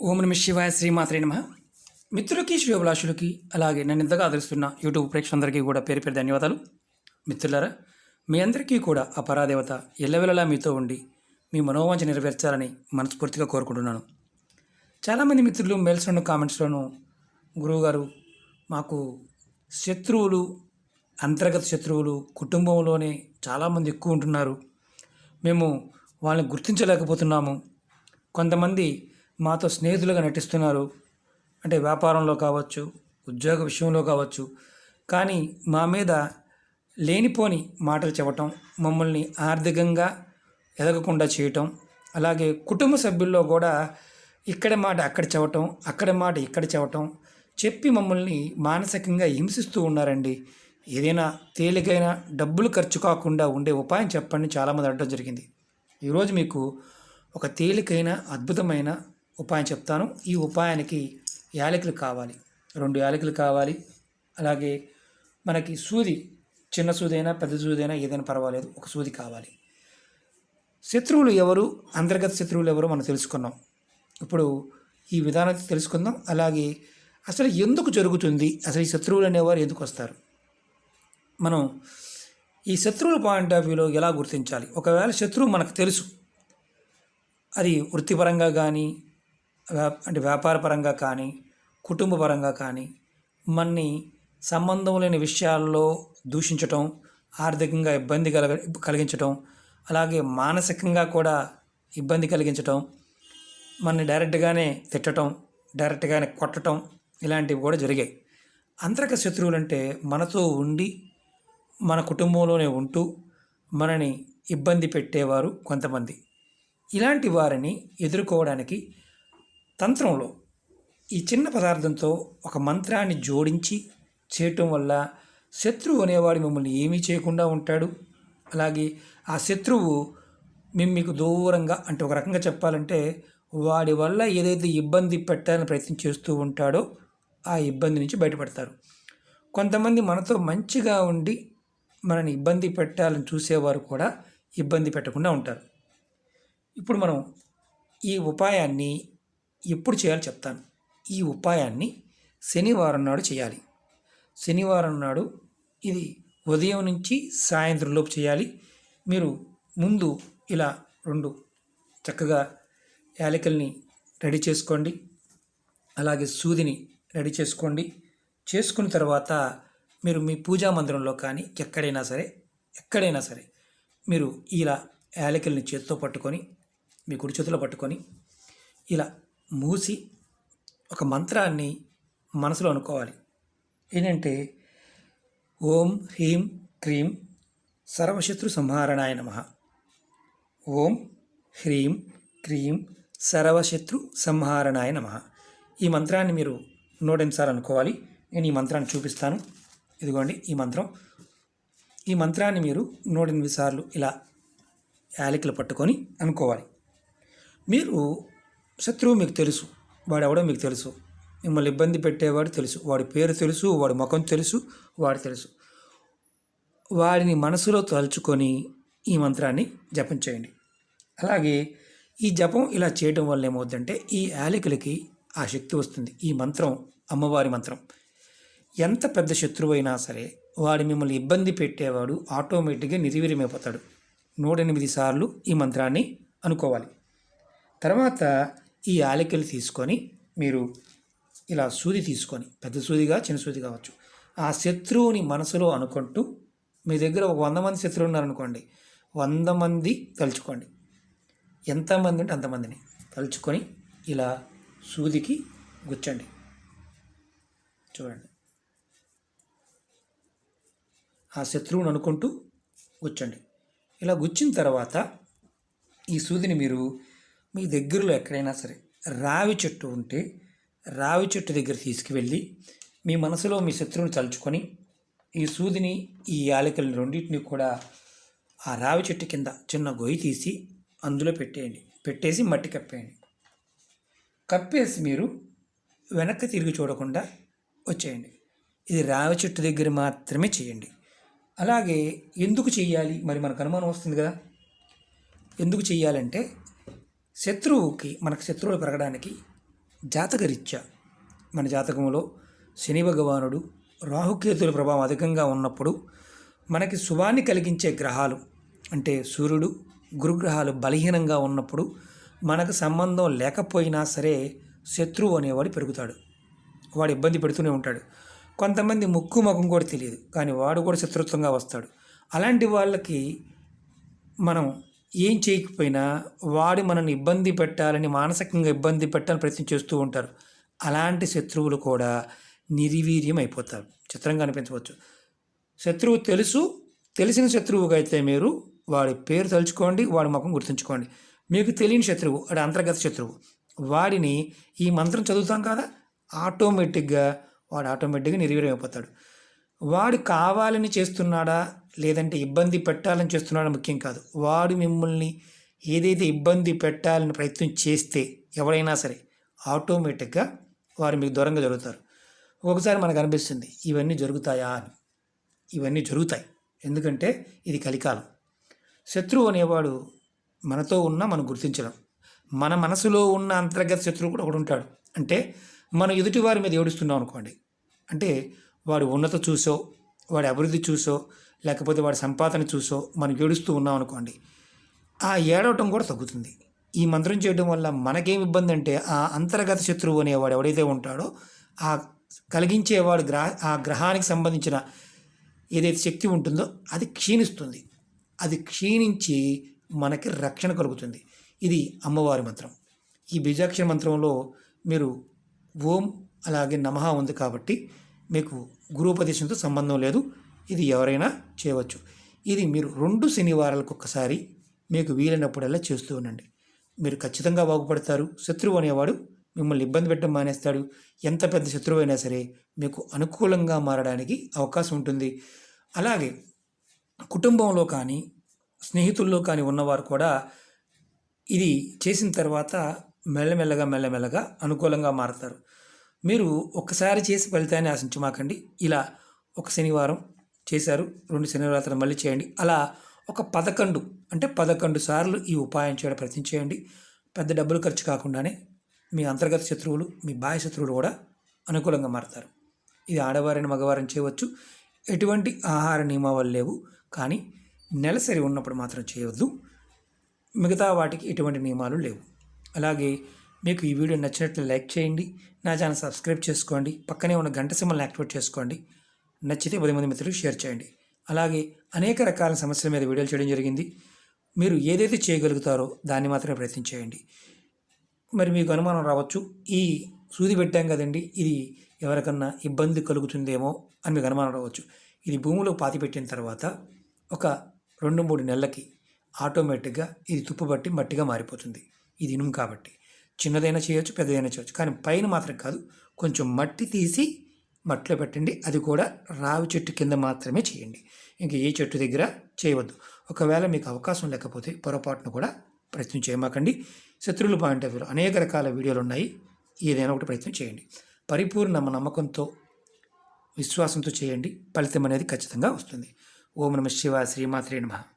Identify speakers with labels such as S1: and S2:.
S1: ఓం నమ శివాయ శ్రీమాత్రే నమ. మిత్రులకి శ్రేయోభిలాషులకి అలాగే నన్ను ఇంతగా ఆదరిస్తున్న యూట్యూబ్ ప్రేక్షకులందరికీ కూడా పేరు పేరు ధన్యవాదాలు. మిత్రులారా మీ అందరికీ కూడా ఆ పరాదేవత ఎల్లవెల్లలా మీతో ఉండి మీ మనోవాంఛ నెరవేర్చాలని మనస్ఫూర్తిగా కోరుకుంటున్నాను. చాలామంది మిత్రులు మెయిల్స్లోను కామెంట్స్లోను గురువుగారు మాకు శత్రువులు అంతర్గత శత్రువులు కుటుంబంలోనే చాలామంది ఎక్కువ ఉంటున్నారు. మేము వాళ్ళని గుర్తించలేకపోతున్నాము. కొంతమంది మాతో స్నేహితులుగా నటిస్తున్నారు. అంటే వ్యాపారంలో కావచ్చు ఉద్యోగ విషయంలో కావచ్చు. కానీ మా మీద లేనిపోని మాటలు చెప్పటం మమ్మల్ని ఆర్థికంగా ఎదగకుండా చేయటం అలాగే కుటుంబ సభ్యుల్లో కూడా ఇక్కడ మాట అక్కడ చెప్పటం అక్కడ మాట ఇక్కడ చెప్పటం చెప్పి మమ్మల్ని మానసికంగా హింసిస్తూ ఉన్నారండి. ఏదైనా తేలికైన డబ్బులు ఖర్చు కాకుండా ఉండే ఉపాయం చెప్పండి చాలామంది అడగడం జరిగింది. ఈరోజు మీకు ఒక తేలికైన అద్భుతమైన ఉపాయం చెప్తాను. ఈ ఉపాయానికి యాలకులు కావాలి. రెండు యాలకులు కావాలి. అలాగే మనకి సూది చిన్న సూదైనా పెద్ద సూదైనా ఏదైనా పర్వాలేదు. ఒక సూది కావాలి. శత్రువులు ఎవరు? అంతర్గత శత్రువులు ఎవరు మనం తెలుసుకున్నాం. ఇప్పుడు ఈ విధానం తెలుసుకుందాం. అలాగే అసలు ఎందుకు జరుగుతుంది? అసలు ఈ శత్రువులు అనేవారు ఎందుకు వస్తారు? మనం ఈ శత్రువుల పాయింట్ ఆఫ్ వ్యూలో ఎలా గుర్తించాలి? ఒకవేళ శత్రువు మనకు తెలుసు అది వృత్తిపరంగా కానీ అంటే వ్యాపార పరంగా కానీ కుటుంబ పరంగా కానీ మన్ని సంబంధం లేని విషయాల్లో దూషించటం ఆర్థికంగా ఇబ్బంది కలగ కలిగించటం అలాగే మానసికంగా కూడా ఇబ్బంది కలిగించటం మనని డైరెక్ట్గానే తిట్టడం డైరెక్ట్గానే కొట్టడం ఇలాంటివి కూడా జరిగాయి. అంతరిక శత్రువులు అంటే మనతో ఉండి మన కుటుంబంలోనే ఉంటూ మనని ఇబ్బంది పెట్టేవారు కొంతమంది. ఇలాంటి వారిని ఎదుర్కోవడానికి తంత్రంలో ఈ చిన్న పదార్థంతో ఒక మంత్రాన్ని జోడించి చేయటం వల్ల శత్రువు అనేవాడు మిమ్మల్ని ఏమీ చేయకుండా ఉంటాడు. అలాగే ఆ శత్రువు మేము మీకు దూరంగా అంటే ఒక రకంగా చెప్పాలంటే వాడి వల్ల ఏదైతే ఇబ్బంది పెట్టాలని ప్రయత్నం చేస్తూ ఉంటాడో ఆ ఇబ్బంది నుంచి బయటపడతారు. కొంతమంది మనతో మంచిగా ఉండి మనని ఇబ్బంది పెట్టాలని చూసేవారు కూడా ఇబ్బంది పెట్టకుండా ఉంటారు. ఇప్పుడు మనం ఈ ఉపాయాన్ని ఎప్పుడు చేయాలో చెప్తాను. ఈ ఉపాయాన్ని శనివారం నాడు చేయాలి. శనివారం నాడు ఇది ఉదయం నుంచి సాయంత్రంలోపు చేయాలి. మీరు ముందు ఇలా రెండు చక్కగా యాలకల్ని రెడీ చేసుకోండి. అలాగే సూదిని రెడీ చేసుకోండి. చేసుకున్న తర్వాత మీరు మీ పూజా మందిరంలో కానీ ఎక్కడైనా సరే ఎక్కడైనా సరే మీరు ఇలా యాలకల్ని చేతితో పట్టుకొని మీ కుడి చేతిలో పట్టుకొని ఇలా మూసి ఒక మంత్రాన్ని మనసులో అనుకోవాలి. ఏంటంటే ఓం హ్రీం క్రీం సర్వశత్రు సంహారణాయ నమ. ఓం హ్రీం క్రీం సర్వశత్రు సంహారణాయ నమ. ఈ మంత్రాన్ని మీరు నూటెనిమిదిసార్లు అనుకోవాలి. నేను ఈ మంత్రాన్ని చూపిస్తాను. ఇదిగోండి ఈ మంత్రం. ఈ మంత్రాన్ని మీరు నూటెనిమిది సార్లు ఇలా యాలకులు పట్టుకొని అనుకోవాలి. మీరు శత్రువు మీకు తెలుసు వాడు ఎవడో మీకు తెలుసు. మిమ్మల్ని ఇబ్బంది పెట్టేవాడు తెలుసు వాడి పేరు తెలుసు వాడి ముఖం తెలుసు వాడు తెలుసు. వాడిని మనసులో తలుచుకొని ఈ మంత్రాన్ని జపం చేయండి. అలాగే ఈ జపం ఇలా చేయడం వల్ల ఏమవుతుందంటే ఈ యాలకులకి ఆ శక్తి వస్తుంది. ఈ మంత్రం అమ్మవారి మంత్రం. ఎంత పెద్ద శత్రువు అయినా సరే వాడు మిమ్మల్ని ఇబ్బంది పెట్టేవాడు ఆటోమేటిక్గా నిర్వీర్యమైపోతాడు. నూటెనిమిది సార్లు ఈ మంత్రాన్ని అనుకోవాలి. తర్వాత ఈ యాలకులు తీసుకొని మీరు ఇలా సూది తీసుకొని పెద్ద సూదిగా చిన్న సూది కావచ్చు ఆ శత్రువుని మనసులో అనుకుంటూ మీ దగ్గర ఒక వంద మంది శత్రువు ఉన్నారనుకోండి వంద మంది తలుచుకోండి. ఎంతమంది అంటే అంతమందిని తలుచుకొని ఇలా సూదికి గుచ్చండి. చూడండి. ఆ శత్రువుని అనుకుంటూ గుచ్చండి. ఇలా గుచ్చిన తర్వాత ఈ సూదిని మీరు మీ దగ్గరలో ఎక్కడైనా సరే రావి చెట్టు ఉంటే రావి చెట్టు దగ్గర తీసుకువెళ్ళి మీ మనసులో మీ శత్రువుని తలుచుకొని ఈ సూదిని ఈ యాలకల్ని రెండింటిని కూడా ఆ రావి చెట్టు కింద చిన్న గొయ్యి తీసి అందులో పెట్టేయండి. పెట్టేసి మట్టి కప్పేయండి. కప్పేసి మీరు వెనక్కి తిరిగి చూడకుండా వచ్చేయండి. ఇది రావి చెట్టు దగ్గర మాత్రమే చేయండి. అలాగే ఎందుకు చేయాలి? మరి మనకు అనుమానం వస్తుంది కదా. ఎందుకు చేయాలంటే శత్రువుకి మనకు శత్రువులు పెరగడానికి జాతకరీత్యా మన జాతకంలో శని భగవానుడు రాహుకేతుల ప్రభావం అధికంగా ఉన్నప్పుడు మనకి శుభాన్ని కలిగించే గ్రహాలు అంటే సూర్యుడు గురుగ్రహాలు బలహీనంగా ఉన్నప్పుడు మనకు సంబంధం లేకపోయినా సరే శత్రువు అనేవాడు పెరుగుతాడు. వాడు ఇబ్బంది పెడుతూనే ఉంటాడు. కొంతమంది ముక్కు ముఖం కూడా తెలియదు కానీ వాడు కూడా శత్రుత్వంగా వస్తాడు. అలాంటి వాళ్ళకి మనం ఏం చేయకపోయినా వాడు మనల్ని ఇబ్బంది పెట్టాలని మానసికంగా ఇబ్బంది పెట్టాలని ప్రయత్నం చేస్తూ ఉంటారు. అలాంటి శత్రువులు కూడా నిర్వీర్యం అయిపోతారు. చిత్రంగా అనిపించవచ్చు. శత్రువు తెలుసు. తెలిసిన శత్రువుగా అయితే మీరు వాడి పేరు తలుచుకోండి వాడి ముఖం గుర్తుంచుకోండి. మీకు తెలియని శత్రువు అది అంతర్గత శత్రువు. వాడిని ఈ మంత్రం చదువుతాం కదా? ఆటోమేటిక్గా వాడు ఆటోమేటిక్గా నిర్వీర్యం అయిపోతాడు. వాడు కావాలని చేస్తున్నాడా? లేదంటే ఇబ్బంది పెట్టాలని చేస్తున్నాడా ముఖ్యం కాదు. వాడు మిమ్మల్ని ఏదైతే ఇబ్బంది పెట్టాలని ప్రయత్నం చేస్తే ఎవరైనా సరే ఆటోమేటిక్గా వారు మీకు దూరంగా జరుగుతారు. ఒకసారి మనకు అనిపిస్తుంది ఇవన్నీ జరుగుతాయా? అని. ఇవన్నీ జరుగుతాయి. ఎందుకంటే ఇది కలికాలం. శత్రువు అనేవాడు మనతో ఉన్నా మనం గుర్తించడం మన మనసులో ఉన్న అంతర్గత శత్రువు కూడా ఒకడు ఉంటాడు. అంటే మన ఎదుటి వారి మీద ఏడుస్తున్నాం అనుకోండి. అంటే వాడి ఉన్నత చూసో వాడి అభివృద్ధి చూసో లేకపోతే వాడి సంపాదన చూసో మనం ఏడుస్తూ ఉన్నాం అనుకోండి ఆ ఏడవటం కూడా తగ్గుతుంది. ఈ మంత్రం చేయడం వల్ల మనకేం ఇబ్బంది అంటే ఆ అంతర్గత శత్రువు అనేవాడు ఎవడైతే ఉంటాడో ఆ కలిగించేవాడు గ్రహ ఆ గ్రహానికి సంబంధించిన ఏదైతే శక్తి ఉంటుందో అది క్షీణిస్తుంది. అది క్షీణించి మనకి రక్షణ కలుగుతుంది. ఇది అమ్మవారి మంత్రం. ఈ బీజాక్షర మంత్రంలో మీరు ఓం అలాగే నమః ఉంది కాబట్టి మీకు గురుపదేశంతో సంబంధం లేదు. ఇది ఎవరైనా చేయవచ్చు. ఇది మీరు రెండు శనివారాలకు ఒక్కసారి మీకు వీలైనప్పుడల్లా చేస్తూ ఉండండి. మీరు ఖచ్చితంగా బాగుపడతారు. శత్రువు అనేవాడు మిమ్మల్ని ఇబ్బంది పెట్టడం మానేస్తాడు. ఎంత పెద్ద శత్రువు అయినా సరే మీకు అనుకూలంగా మారడానికి అవకాశం ఉంటుంది. అలాగే కుటుంబంలో కానీ స్నేహితుల్లో కానీ ఉన్నవారు కూడా ఇది చేసిన తర్వాత మెల్లమెల్లగా మెల్లమెల్లగా అనుకూలంగా మారతారు. మీరు ఒక్కసారి చేసి ఫలితాన్ని ఆశించమాకండి. ఇలా ఒక శనివారం చేశారు రెండు శనివారాలు మళ్ళీ చేయండి. అలా ఒక పదకొండు అంటే పదకొండు సార్లు ఈ ఉపాయం చేయడం ప్రయత్నం చేయండి. పెద్ద డబ్బులు ఖర్చు కాకుండానే మీ అంతర్గత శత్రువులు మీ బాహ్య శత్రువులు కూడా అనుకూలంగా మారతారు. ఇది ఆడవారిని మగవారిని చేయవచ్చు. ఎటువంటి ఆహార నియమావళి లేవు. కానీ నెలసరి ఉన్నప్పుడు మాత్రం చేయవద్దు. మిగతా వాటికి ఎటువంటి నియమాలు లేవు. అలాగే మీకు ఈ వీడియో నచ్చినట్లు లైక్ చేయండి నా ఛానల్ సబ్స్క్రైబ్ చేసుకోండి పక్కనే ఉన్న గంట సింబల్ని యాక్టివేట్ చేసుకోండి నచ్చితే పది మంది మిత్రులు షేర్ చేయండి. అలాగే అనేక రకాల సమస్యల మీద వీడియోలు చేయడం జరిగింది. మీరు ఏదైతే చేయగలుగుతారో దాన్ని మాత్రమే ప్రయత్నం చేయండి. మరి మీకు అనుమానం రావచ్చు ఈ సూది పెట్టాం కదండి ఇది ఎవరికన్నా ఇబ్బంది కలుగుతుందేమో అని మీకు అనుమానం రావచ్చు. ఇది భూమిలో పాతి పెట్టిన తర్వాత ఒక రెండు మూడు నెలలకి ఆటోమేటిక్గా ఇది తుప్పుబట్టి మట్టిగా మారిపోతుంది. ఇది ఇనుము కాబట్టి. చిన్నదైనా చేయొచ్చు పెద్దదైనా చేయొచ్చు. కానీ పైన మాత్రం కాదు కొంచెం మట్టి తీసి మట్టిలో పెట్టండి. అది కూడా రావి చెట్టు కింద మాత్రమే చేయండి. ఇంకా ఏ చెట్టు దగ్గర చేయవద్దు. ఒకవేళ మీకు అవకాశం లేకపోతే పొరపాటును కూడా ప్రయత్నం చేయమాకండి. శత్రువుల పాయింట్ ఆఫ్ వ్యూలో అనేక రకాల వీడియోలు ఉన్నాయి. ఏదైనా ఒకటి ప్రయత్నం చేయండి. పరిపూర్ణ నమ్మకంతో విశ్వాసంతో చేయండి. ఫలితం అనేది ఖచ్చితంగా వస్తుంది. ఓం నమ శివ శ్రీమాత్రే నమః.